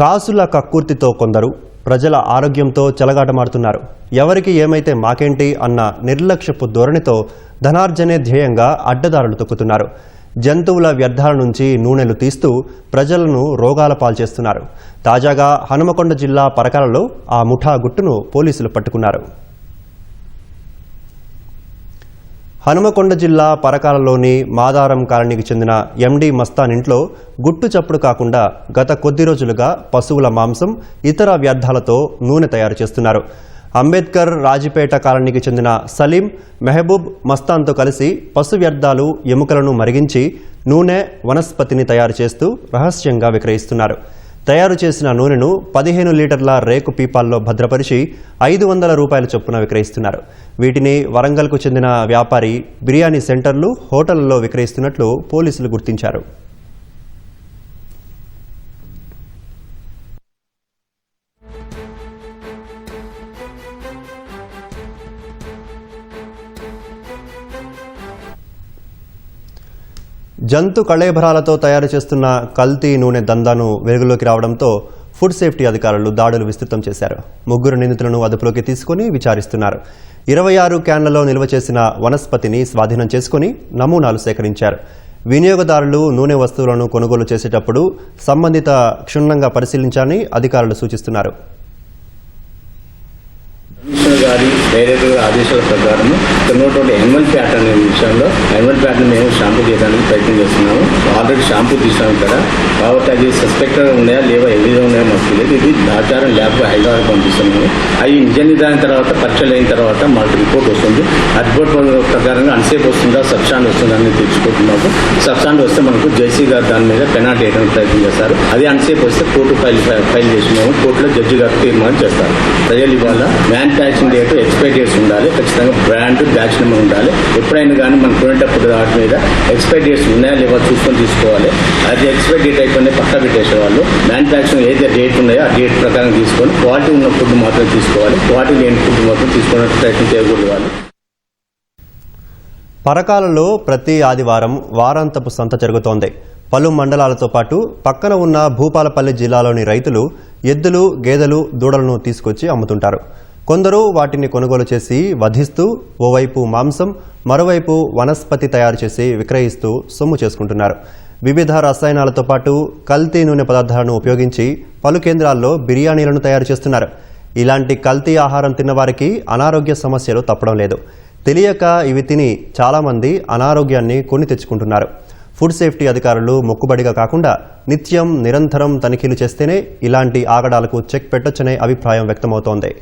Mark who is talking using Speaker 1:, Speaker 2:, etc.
Speaker 1: కాసుల కక్కుర్తితో కొందరు ప్రజల ఆరోగ్యంతో చెలగాటమాడుతున్నారు. ఎవరికి ఏమైతే మాకేంటి అన్న నిర్లక్ష్యపు ధోరణితో ధనార్జనే ధ్యేయంగా అడ్డదారులు తొక్కుతున్నారు. జంతువుల వ్యర్థాల నుంచి నూనెలు తీస్తూ ప్రజలను రోగాల పాల్చేస్తున్నారు. తాజాగా హనుమకొండ జిల్లా పరకాలలో ఆ ముఠా గుట్టును పోలీసులు పట్టుకున్నారు. హనుమకొండ జిల్లా పరకాలలోని మాదారం కాలనీకి చెందిన ఎండి మస్తాన్ ఇంట్లో గుట్టు చప్పుడు కాకుండా గత కొద్ది రోజులుగా పశువుల మాంసం ఇతర వ్యర్థాలతో నూనె తయారు చేస్తున్నారు. అంబేద్కర్ రాజపేట కాలనీకి చెందిన సలీం మెహబూబ్ మస్తాన్తో కలిసి పశు వ్యర్థాలు ఎముకలను మరిగించి నూనె వనస్పతిని తయారు చేస్తూ రహస్యంగా విక్రయిస్తున్నారు. తయారు చేసిన నూనెను పదిహేను లీటర్ల రేకు పీపాల్లో భద్రపరిచి ఐదు వందల రూపాయల చొప్పున విక్రయిస్తున్నారు. వీటిని వరంగల్కు చెందిన వ్యాపారి బిర్యానీ సెంటర్లు హోటళ్ళలో విక్రయిస్తున్నట్లు పోలీసులు గుర్తించారు. జంతు కళేభరాలతో తయారు చేస్తున్న కల్తీ నూనె దందాను వెలుగులోకి రావడంతో ఫుడ్ సేఫ్టీ అధికారులు దాడులు విస్తృతం చేశారు. ముగ్గురు నిందితులను అదుపులోకి తీసుకుని విచారిస్తున్నారు. ఇరవై ఆరు క్యాన్లలో నిల్వ చేసిన వనస్పతిని స్వాధీనం చేసుకుని నమూనాలు సేకరించారు. వినియోగదారులు నూనె వస్తువులను కొనుగోలు చేసేటప్పుడు సంబంధిత క్షుణ్ణంగా పరిశీలించాలని అధికారులు సూచిస్తున్నారు.
Speaker 2: గారి డైరెక్టర్ గారి ఆదేశాల ప్రకారం ఇక్కడ ఉన్నటువంటి ఎనిమల్ ప్యాటర్న్ అనే విషయంలో ఎనిమల్ ప్యాటర్న్ మేము షాంపూ చేయడానికి ప్రయత్నం చేస్తున్నాము. ఆల్రెడీ షాంపూ తీసాం ఇక్కడ. కాబట్టి అది సస్పెక్టెడ్ ఉన్నాయా లేవా ఏ విధంగా ఉన్నాయో మాకు తెలియదు. ఇది ఆచారం ల్యాబ్ హైదరాబాద్ పంపిస్తున్నాము. అవి నిజ నిదాని తర్వాత పరీక్షలు అయిన తర్వాత మాకు రిపోర్ట్ వస్తుంది. ఆ రిపోర్ట్ ప్రకారంగా అన్సేఫ్ వస్తుందా సబ్స్టాండ్ వస్తుందా అని తెలుసుకుంటున్నాము సబ్స్టాండ్ వస్తే మనకు జేసీ గారు దాని మీద పెనాల్టీ వేయడానికి ప్రయత్నం చేస్తారు. అది అన్సేఫ్ వస్తే కోర్టు ఫైల్ ఫైల్ చేసినాము కోర్టులో జడ్జి గారు తీర్మానం చేస్తారు. ప్రజలు ఇవాళ మ్యానుఫ్యాక్చరింగ్ డేట్ ఎక్స్పైర్ డేట్స్ ఉండాలి. ఖచ్చితంగా బ్రాండ్ బ్యాచ్ నెంబర్ ఉండాలి. ఎప్పుడైనా కానీ మనం కొనేటప్పుడు వాటి మీద ఎక్స్పైర్ డేట్స్ ఉన్నాయా లేవో చూసుకొని తీసుకోవాలి. అది ఎక్స్పైర్ డేట్ అయిపోయినా పక్కా పెట్టేసే వాళ్ళు మ్యానుఫ్యాక్చరింగ్ ఏదైతే డేట్ ఉన్నాయో ఆ డేట్ ప్రకారం తీసుకొని క్వాలిటీ ఉన్న ఫుడ్ మాత్రం తీసుకోవాలి. క్వాలిటీ లేని ఫుడ్ మాత్రం తీసుకోవడానికి ప్రయత్నం చేయకూడదు వాళ్ళు.
Speaker 1: పరకాలలో ప్రతి ఆదివారం వారాంతపు సంత జరుగుతోంది. పలు మండలాలతో పాటు పక్కన ఉన్న భూపాలపల్లి జిల్లాలోని రైతులు ఎద్దులు గేదెలు దూడలను తీసుకొచ్చి అమ్ముతుంటారు. కొందరు వాటిని కొనుగోలు చేసి వధిస్తూ ఓవైపు మాంసం మరోవైపు వనస్పతి తయారు చేసి విక్రయిస్తూ సొమ్ము చేసుకుంటున్నారు. వివిధ రసాయనాలతో పాటు కల్తీ నూనె పదార్థాలను ఉపయోగించి పలు కేంద్రాల్లో బిర్యానీలను తయారు చేస్తున్నారు. ఇలాంటి కల్తీ ఆహారం తిన్నవారికి అనారోగ్య సమస్యలు తప్పడం లేదు. తెలియక ఇవి తిని చాలామంది అనారోగ్యాన్ని కొని తెచ్చుకుంటున్నారు. ఫుడ్ సేఫ్టీ అధికారులు మొక్కుబడిగా కాకుండా నిత్యం నిరంతరం తనిఖీలు చేస్తేనే ఇలాంటి ఆగడాలకు చెక్ పెట్టొచ్చనే అభిప్రాయం వ్యక్తమవుతోంది.